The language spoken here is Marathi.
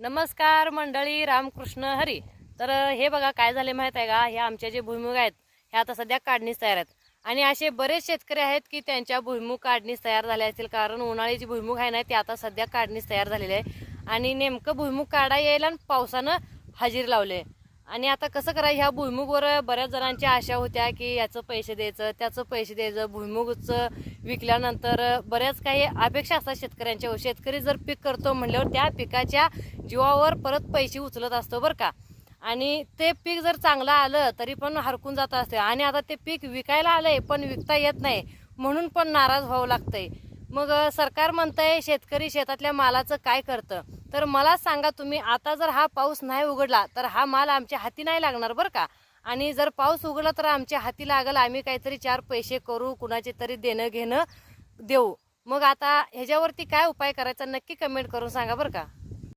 नमस्कार मंडळी रामकृष्ण हरी. तर हे बघा काय झाले माहीत आहे का? हे आमच्या जे भुईमुग आहेत हे आता सध्या काढणीस तयार आहेत. आणि असे बरेच शेतकरी आहेत की त्यांच्या भुईमुग काढणीस तयार झाले असतील. कारण उन्हाळी जी भुईमुग आहे ना ते आता सध्या काढणीस तयार झालेले आहे. आणि नेमकं भुईमुग काढा यायला आणि पावसानं हजेरी लावले आणि आता कसं करायचं ह्या भुईमुगवर बऱ्याच जणांच्या आशा होत्या की याचं पैसे द्यायचं त्याचं पैसे द्यायचं भुईमुगचं विकल्यानंतर बऱ्याच काही अपेक्षा असतात शेतकऱ्यांच्या. हो, शेतकरी जर पीक करतो म्हणल्यावर त्या पिकाच्या जीवावर परत पैसे उचलत असतो बरं का. आणि ते पीक जर चांगलं आलं तरी पण हरकून जात असते. आणि आता ते पीक विकायला आलंय पण विकता येत नाही म्हणून पण नाराज व्हावं लागतंय. मग सरकार म्हणतंय शेतकरी शेतातल्या मालाचं काय करतं? तर मला सांगा तुम्ही आता जर हा पाऊस नाही उघडला तर हा माल आमच्या हाती नाही लागणार बरं का? आणि जर पाऊस उघडला तर आमच्या हाती लागल आम्ही काहीतरी चार पैसे करू कुणाचे तरी देणं घेणं देऊ. मग आता ह्याच्यावरती काय उपाय करायचा नक्की कमेंट करून सांगा बरं का?